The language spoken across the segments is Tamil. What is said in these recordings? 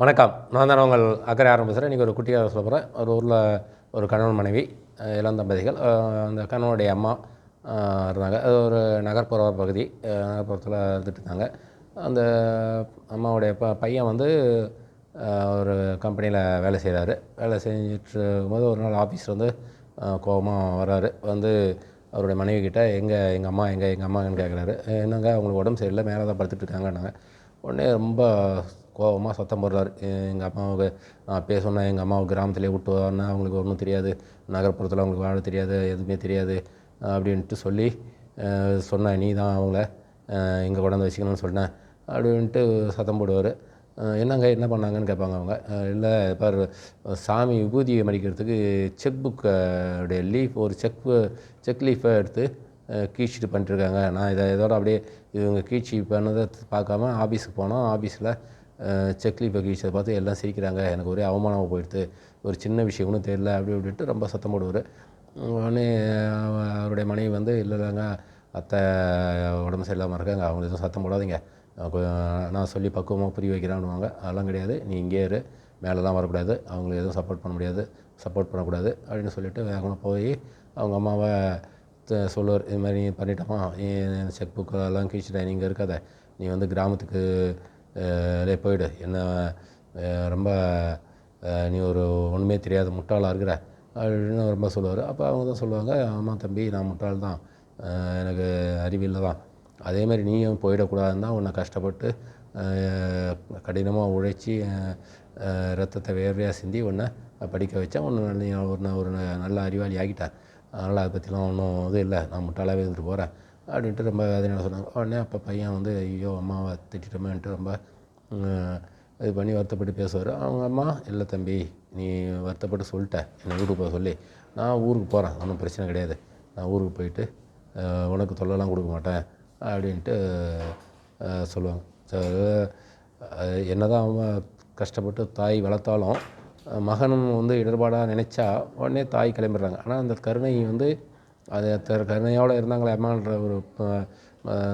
வணக்கம். நான் தான் உங்கள் அக்கறை ஆரம்பிச்சுறேன் இன்றைக்கி ஒரு குட்டியாக சொல்ல போகிறேன் ஒரு ஊரில் ஒரு கணவன் மனைவி இளம் தம்பதிகள் அந்த கணவனுடைய அம்மா இருந்தாங்க. அது ஒரு நகர்ப்புற பகுதி. நகர்ப்புறத்தில் இருந்துட்டு இருந்தாங்க. அந்த அம்மாவுடைய ப பையன் வந்து ஒரு கம்பெனியில் வேலை செய்கிறாரு வேலை செஞ்சுட்டு இருக்கும்போது ஒரு நாள் ஆஃபீஸில் வந்து கோபமாக வராரு வந்து அவருடைய மனைவி கிட்டே எங்கே எங்கள் அம்மா எங்கே எங்கள் அம்மாங்கன்னு கேட்குறாரு என்னங்க அவங்களுக்கு உடம்பு சரியில்லை மேலே தான் படுத்துட்டு இருக்காங்கன்னாங்க. உடனே ரொம்ப கோபமாக சத்தம் போடுறார். எங்கள் அம்மாவுக்கு நான் பேச சொன்னேன் எங்கள் அம்மாவை கிராமத்திலே விட்டு வரேன்னா அவங்களுக்கு ஒன்றும் தெரியாது. நகர்ப்புறத்தில் அவங்களுக்கு வாழ தெரியாது எதுவுமே தெரியாது அப்படின்ட்டு சொல்லி சொன்னேன் நீ தான் அவங்கள இங்கே கொண்டாந்து வச்சுக்கணும்னு சொன்னேன் அப்படின்ட்டு சத்தம் போடுவார். என்னங்க என்ன பண்ணாங்கன்னு கேட்பாங்க அவங்க. இல்லை பார் சாமி விபூதியை மடிக்கிறதுக்கு செக் புக்கோடைய லீஃப் ஒரு செக் செக் லீஃபை எடுத்து கீழ்ச்சிட்டு பண்ணிட்டுருக்காங்க நான் இதை இதோட அப்படியே இவங்க கீழ்ச்சி பண்ணதை பார்க்காம ஆஃபீஸுக்கு போனோம். ஆஃபீஸில் செக்லி லீஃபை பார்த்து எல்லாம் சிரிக்கிறாங்க. எனக்கு ஒரே அவமானமாக போயிடுது ஒரு சின்ன விஷயம் ஒன்றும் தெரியல அப்படி அப்படின்ட்டு ரொம்ப சத்தம் போடுவார். உடனே அவ- அவருடைய மனைவி வந்து இல்லை இல்லைங்க அத்தை உடம்பு சரியில்லாமல் இருக்காங்க. அவங்க எதுவும் சத்தம் போடாதீங்க. நான் சொல்லி பக்குவமாக புரிய வைக்கிறான்னுவாங்க. அதெல்லாம் கிடையாது. நீ இங்கே இரு. மேலெலாம் வரக்கூடாது. அவங்களுக்கு எதுவும் சப்போர்ட் பண்ண முடியாது. சப்போர்ட் பண்ணக்கூடாது. அப்படின்னு சொல்லிட்டு வேகமாக போய் அவங்க அம்மாவை சொல்லுவார். இது மாதிரி நீ பண்ணிட்டோமா? நீ செக் புக்கு எல்லாம் கீழ்ச்சிட்டேன் நீங்கள் இருக்காத. நீ வந்து கிராமத்துக்கு டே போயிடு. என்ன ரொம்ப நீ ஒரு ஒன்றுமே தெரியாத முட்டாளாக இருக்கிற? அப்படின்னு ரொம்ப சொல்லுவார். அப்போ அவங்க தான் சொல்லுவாங்க ஆமாம் தம்பி நான் முட்டாள் தான். எனக்கு அறிவில்லை தான். அதே மாதிரி நீயும் போயிடக்கூடாதுன்னு தான் உன்னை கஷ்டப்பட்டு கடினமாக உழைச்சி ரத்தத்தை வேர்வையாக சிந்தி உன்னை படிக்க வச்சா உன்னை நீ ஒரு ஒரு நல்ல அறிவாளி ஆகிட்டேன் அதனால் அதை பற்றிலாம் ஒன்றும் இது இல்லை. நான் முட்டாளாகவே இருந்துட்டு போகிறேன் அப்படின்ட்டு ரொம்ப வேதனையாக சொன்னாங்க? உடனே அப்போ பையன் வந்து ஐயோ அம்மாவை திட்டிட்டோமேன்ட்டு ரொம்ப இது பண்ணி வருத்தப்பட்டு பேசுவார். அவங்க அம்மா இல்லை தம்பி நீ வருத்தப்பட்டு சொல்லிட்ட. என்னை வீட்டுக்கு போக சொல்லி நான் ஊருக்கு போகிறேன் ஒன்றும் பிரச்சனை கிடையாது. நான் ஊருக்கு போயிட்டு உனக்கு தொல்லைலாம் கொடுக்க மாட்டேன். அப்படின்ட்டு சொல்லுவாங்க. என்ன தான் அவன் கஷ்டப்பட்டு தாய் வளர்த்தாலும் மகனும் வந்து இடர்பாடாக நினச்சா உடனே தாய் கிளம்பிடுறாங்க. ஆனால் அந்த கருணை வந்து அது த- கருணையோடு இருந்தாங்களே அம்மான்ற ஒரு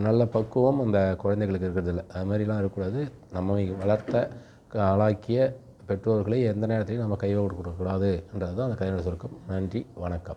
நல்ல பக்குவம் அந்த குழந்தைகளுக்கு இருக்கிறதில்ல. அது மாதிரிலாம் இருக்கக்கூடாது. நம்ம வளர்த்த க- ஆளாக்கிய பெற்றோர்களை எந்த நேரத்திலையும் நம்ம கையோடு கொடுக்கக்கூடாது என்றது தான் அந்த கதையோட சுருக்கம். நன்றி வணக்கம்.